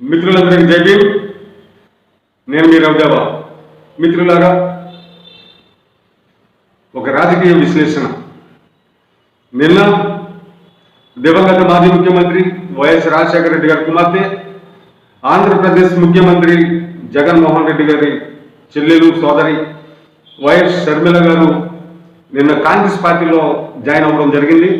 మిత్రులందరికీ జై భీమ్. నేను మీ రవిదేవ. మిత్రులారా ఒక రాజకీయ విశ్లేషణ. నిన్న దివంగత మాజీ ముఖ్యమంత్రి వైఎస్ రాజశేఖర రెడ్డి గారి కుమార్తె ఆంధ్రప్రదేశ్ ముఖ్యమంత్రి జగన్మోహన్ రెడ్డి గారి చెల్లెలు సోదరి వైఎస్ షర్మిల గారు నిన్న కాంగ్రెస్ పార్టీలో జాయిన్ అవ్వడం జరిగింది.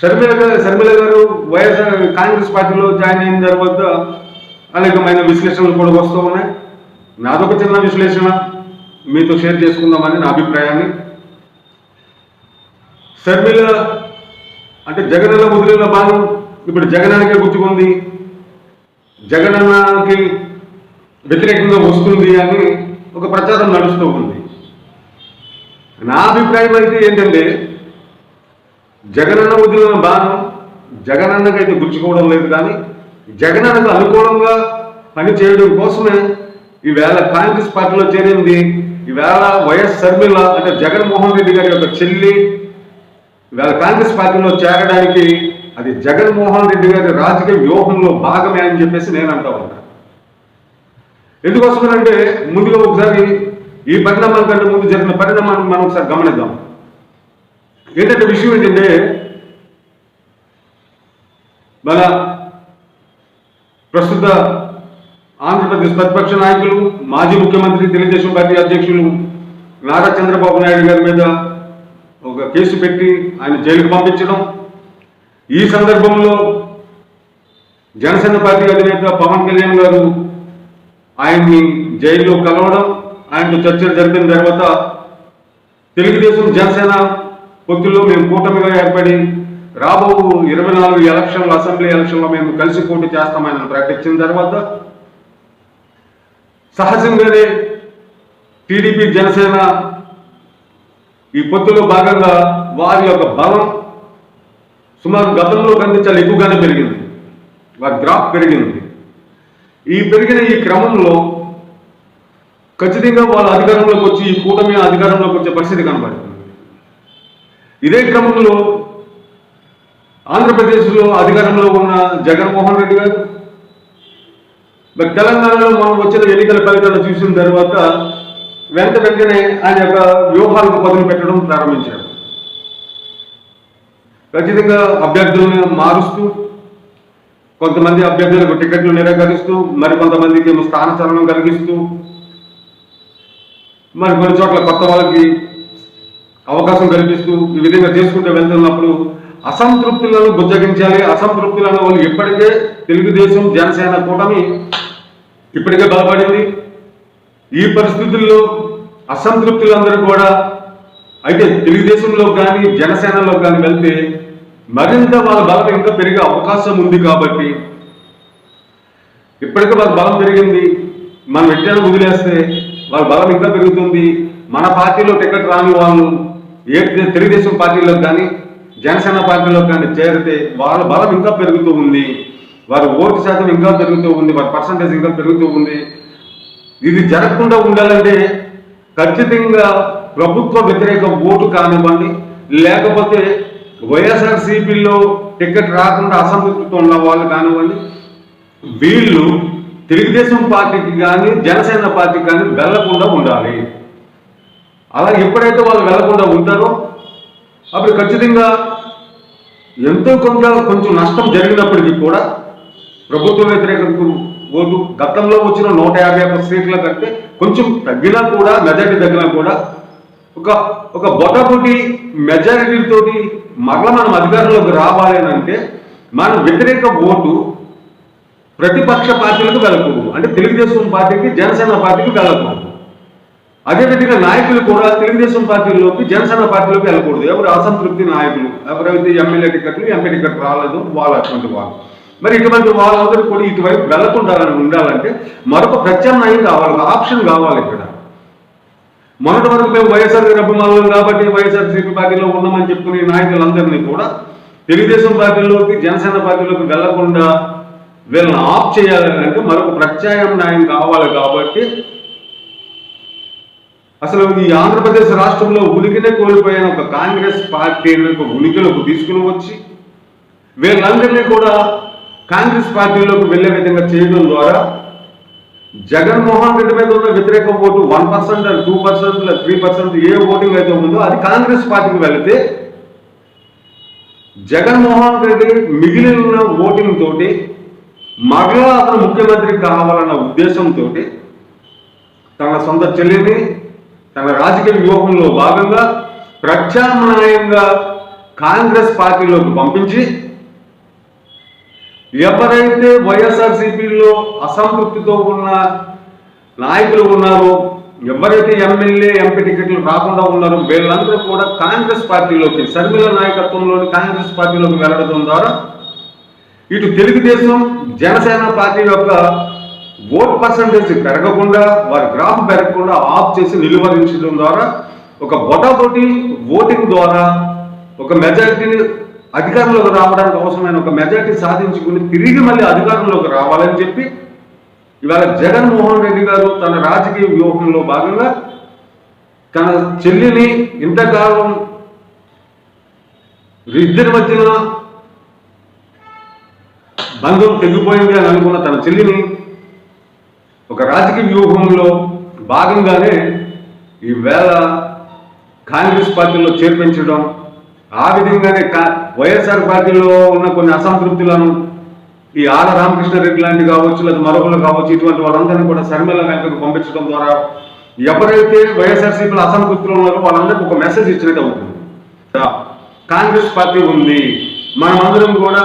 షర్మిల గారు షర్మిల గారు వైఎస్ఆర్ కాంగ్రెస్ పార్టీలో జాయిన్ అయిన తర్వాత అనేకమైన విశ్లేషణలు కూడా వస్తూ ఉన్నాయి. నాదొక చిన్న విశ్లేషణ మీతో షేర్ చేసుకుందామని నా అభిప్రాయాన్ని. షర్మిల అంటే జగనన్న ముదిరిన భాగం ఇప్పుడు జగనన్నకే గుర్తుకుంది. జగనన్నకి వ్యతిరేకంగా వస్తుంది అని ఒక ప్రచారం నడుస్తూ ఉంది. నా అభిప్రాయం అయితే ఏంటంటే జగనన్న వదిలిన బాణం జగనన్నకైతే గుచ్చుకోవడం లేదు కానీ జగనన్నకు అనుకూలంగా పని చేయడం కోసమే ఈవేళ కాంగ్రెస్ పార్టీలో చేరింది. ఈవేళ వైఎస్ షర్మిల అంటే జగన్మోహన్ రెడ్డి గారి యొక్క చెల్లి ఈవేళ కాంగ్రెస్ పార్టీలో చేరడానికి అది జగన్మోహన్ రెడ్డి గారి రాజకీయ వ్యూహంలో భాగమే అని చెప్పేసి నేను అంటా ఉంటాను ఎందుకోసమనంటే ముందుగా ఒకసారి ఈ పరిణామాల కంటే ముందు జరిగిన పరిణామాన్ని మనం ఒకసారి గమనిద్దాం. ఏంటంటే విషయం ఏంటంటే మన ప్రస్తుత ఆంధ్రప్రదేశ్ ప్రతిపక్ష నాయకులు మాజీ ముఖ్యమంత్రి తెలుగుదేశం పార్టీ అధ్యక్షులు నారా చంద్రబాబు నాయుడు గారి మీద ఒక కేసు పెట్టి ఆయన జైలుకు పంపించడం. ఈ సందర్భంలో జనసేన పార్టీ అధినేత పవన్ కళ్యాణ్ గారు ఆయన్ని జైల్లో కలవడం ఆయనతో చర్చలు జరిపిన తర్వాత తెలుగుదేశం జనసేన పొత్తుల్లో మేము కూటమిగా ఏర్పడి రాబో ఇరవై నాలుగు ఎలక్షన్లు అసెంబ్లీ ఎలక్షన్లో మేము కలిసి పోటీ చేస్తామని ప్రకటించిన తర్వాత సహజంగానే టీడీపీ జనసేన ఈ పొత్తులో భాగంగా వారి యొక్క బలం సుమారు గతంలో కంటే చాలా ఎక్కువగానే పెరిగింది. వారి గ్రాఫ్ పెరిగింది. ఈ పెరిగిన ఈ క్రమంలో ఖచ్చితంగా వాళ్ళ అధికారంలోకి వచ్చి ఈ కూటమి అధికారంలోకి వచ్చే పరిస్థితి కనబడుతుంది. ఇదే క్రమంలో ఆంధ్రప్రదేశ్లో అధికారంలో ఉన్న జగన్మోహన్ రెడ్డి గారు మరి తెలంగాణలో మనం వచ్చిన ఎన్నికల ఫలితాలు చూసిన తర్వాత వెంట వెంటనే ఆయన యొక్క వ్యూహాలకు పదులు పెట్టడం ప్రారంభించారు. ఖచ్చితంగా అభ్యర్థులను మారుస్తూ కొంతమంది అభ్యర్థులకు టికెట్లు నిరాకరిస్తూ మరి కొంతమందికి స్థానచలనం కలిగిస్తూ మరి కొన్ని చోట్ల కొత్త వాళ్ళకి అవకాశం కల్పిస్తూ ఈ విధంగా చేసుకుంటూ వెళ్తున్నప్పుడు అసంతృప్తులను బుజ్జగించాలి. అసంతృప్తులను వాళ్ళు ఇప్పటికే తెలుగుదేశం జనసేన కూటమి ఇప్పటికే బలపడింది. ఈ పరిస్థితుల్లో అసంతృప్తులందరూ కూడా అయితే తెలుగుదేశంలో కానీ జనసేనలో కానీ వెళ్తే మరింత వాళ్ళ బలం ఇంకా పెరిగే అవకాశం ఉంది కాబట్టి ఇప్పటికే వాళ్ళ బలం పెరిగింది. మనం ఎట్లా వదిలేస్తే వాళ్ళ బలం ఇంకా పెరుగుతుంది. మన పార్టీలో టికెట్ రాని వాళ్ళు ఏ తెలుగుదేశం పార్టీలో కానీ జనసేన పార్టీలో కానీ చేరితే వాళ్ళ బలం ఇంకా పెరుగుతూ ఉంది. వారి ఓటు శాతం ఇంకా పెరుగుతూ ఉంది. వారి పర్సంటేజ్ ఇంకా పెరుగుతూ ఉంది. ఇది జరగకుండా ఉండాలంటే ఖచ్చితంగా ప్రభుత్వ వ్యతిరేక ఓటు కానివ్వండి లేకపోతే వైఎస్ఆర్ సిపిలో టికెట్ రాకుండా అసంతృప్తితో ఉన్న వాళ్ళు కానివ్వండి వీళ్ళు తెలుగుదేశం పార్టీకి కానీ జనసేన పార్టీకి కానీ వెళ్ళకుండా ఉండాలి. అలా ఎప్పుడైతే వాళ్ళు వెళ్ళకుండా ఉంటారో అప్పుడు ఖచ్చితంగా ఎంతో కొంత కొంచెం నష్టం జరిగినప్పటికీ కూడా ప్రభుత్వ వ్యతిరేక ఓటు గతంలో వచ్చిన నూట యాభై ఒక్క సీట్ల కంటే కొంచెం తగ్గినా కూడా మెజారిటీ తగ్గినా కూడా ఒక ఒక బొటబొటి మెజారిటీతోటి మరల మనం అధికారంలోకి రావాలి అని అంటే మన వ్యతిరేక ఓటు ప్రతిపక్ష పార్టీలకు వెళ్ళకూడదు. అంటే తెలుగుదేశం పార్టీకి జనసేన పార్టీకి వెళ్ళకూడదు. అదేవిధంగా నాయకులు కూడా తెలుగుదేశం పార్టీలోకి జనసేన పార్టీలోకి వెళ్ళకూడదు. ఎవరు అసంతృప్తి నాయకులు ఎవరైతే ఎమ్మెల్యే టికెట్లు ఎంపీ టికెట్ రాలేదు వాళ్ళు అటువంటి వాళ్ళు. మరి ఇటువంటి వాళ్ళందరూ కూడా ఇటువైపు వెళ్ళకుండా ఉండాలంటే మరొక ప్రత్యామ్నాయం కావాలి ఆప్షన్ కావాలి ఇక్కడ. మొన్నటి వరకు మేము వైఎస్ఆర్ అభిమానులు కాబట్టి వైఎస్ఆర్సీపీ పార్టీలో ఉన్నామని చెప్పుకునే నాయకులందరినీ కూడా తెలుగుదేశం పార్టీలోకి జనసేన పార్టీలోకి వెళ్ళకుండా వీళ్ళని ఆఫ్ చేయాలని అంటే మరొక ప్రత్యామ్నాయం కావాలి కాబట్టి అసలు ఈ ఆంధ్రప్రదేశ్ రాష్ట్రంలో ఉనికినే కోల్పోయిన ఒక కాంగ్రెస్ పార్టీని ఒక ఉనికిలోకి తీసుకుని వచ్చి వీళ్ళందరినీ కూడా కాంగ్రెస్ పార్టీలోకి వెళ్ళే విధంగా చేయడం ద్వారా జగన్మోహన్ రెడ్డి మీద ఉన్న వ్యతిరేక vote one percent two percent three percent ఏ ఓటింగ్ అయితే ఉందో అది కాంగ్రెస్ పార్టీకి వెళితే జగన్మోహన్ రెడ్డి మిగిలిన ఓటింగ్ తోటి మరలా అతను ముఖ్యమంత్రి కావాలన్న ఉద్దేశంతో తన సొంత చెల్లిని తన రాజకీయ వ్యూహంలో భాగంగా ప్రత్యామ్నాయంగా కాంగ్రెస్ పార్టీలోకి పంపించి ఎవరైతే వైఎస్ఆర్సీపీలో అసంతృప్తితో ఉన్న నాయకులు ఉన్నారో ఎవరైతే ఎమ్మెల్యే ఎంపీ టికెట్లు రాకుండా ఉన్నారో వీళ్ళందరూ కూడా కాంగ్రెస్ పార్టీలోకి శర్మిల నాయకత్వంలోని కాంగ్రెస్ పార్టీలోకి వెళ్ళడం ద్వారా ఇటు తెలుగుదేశం జనసేన పార్టీ యొక్క ఓట్ పర్సంటేజ్ పెరగకుండా వారి గ్రాఫ్ పెరగకుండా ఆఫ్ చేసి నిలువరించడం ద్వారా ఒక బొటాబొటి ఓటింగ్ ద్వారా ఒక మెజారిటీని అధికారంలోకి రావడానికి అవసరమైన ఒక మెజారిటీ సాధించుకుని తిరిగి మళ్ళీ అధికారంలోకి రావాలని చెప్పి ఇవాళ జగన్మోహన్ రెడ్డి గారు తన రాజకీయ వ్యూహంలో భాగంగా తన చెల్లిని ఇంతకాలం ఇద్దరి మధ్యన బంధం తెగిపోయింది అని అనుకున్న తన చెల్లిని ఒక రాజకీయ వ్యూహంలో భాగంగానే ఈవేళ కాంగ్రెస్ పార్టీలో చేర్పించడం ఆ విధంగానే కా- వైఎస్ఆర్ పార్టీలో ఉన్న కొన్ని అసంతృప్తులను ఈ ఆల రామకృష్ణారెడ్డి లాంటి కావచ్చు లేదా మరొకరు కావచ్చు ఇటువంటి వాళ్ళందరినీ కూడా శర్మిల వెంకకు పంపించడం ద్వారా ఎవరైతే వైఎస్ఆర్సీపీలో అసంతృప్తులు ఉన్నారో వాళ్ళందరికీ ఒక మెసేజ్ ఇచ్చినట్టు అవుతుంది. కాంగ్రెస్ పార్టీ ఉంది. మనమందరం కూడా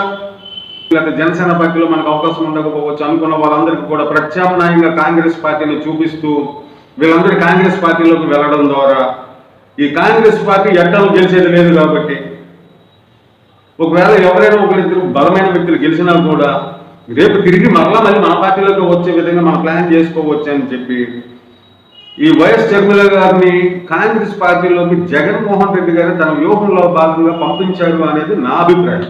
లేదా జనసేన పార్టీలో మనకు అవకాశం ఉండకపోవచ్చు అనుకున్న వాళ్ళందరికీ కూడా ప్రత్యామ్నాయంగా కాంగ్రెస్ పార్టీని చూపిస్తూ వీళ్ళందరూ కాంగ్రెస్ పార్టీలోకి వెళ్ళడం ద్వారా ఈ కాంగ్రెస్ పార్టీ ఎట్టలు గెలిచేది లేదు కాబట్టి ఒకవేళ ఎవరైనా ఒకరిద్దరు బలమైన వ్యక్తులు గెలిచినా కూడా రేపు తిరిగి మరలా మళ్ళీ మన పార్టీలోకి వచ్చే విధంగా మనం ప్లాన్ చేసుకోవచ్చు అని చెప్పి ఈ వైఎస్ షర్మిల గారిని కాంగ్రెస్ పార్టీలోకి జగన్మోహన్ రెడ్డి గారు తన వ్యూహంలో భాగంగా పంపించాడు అనేది నా అభిప్రాయం.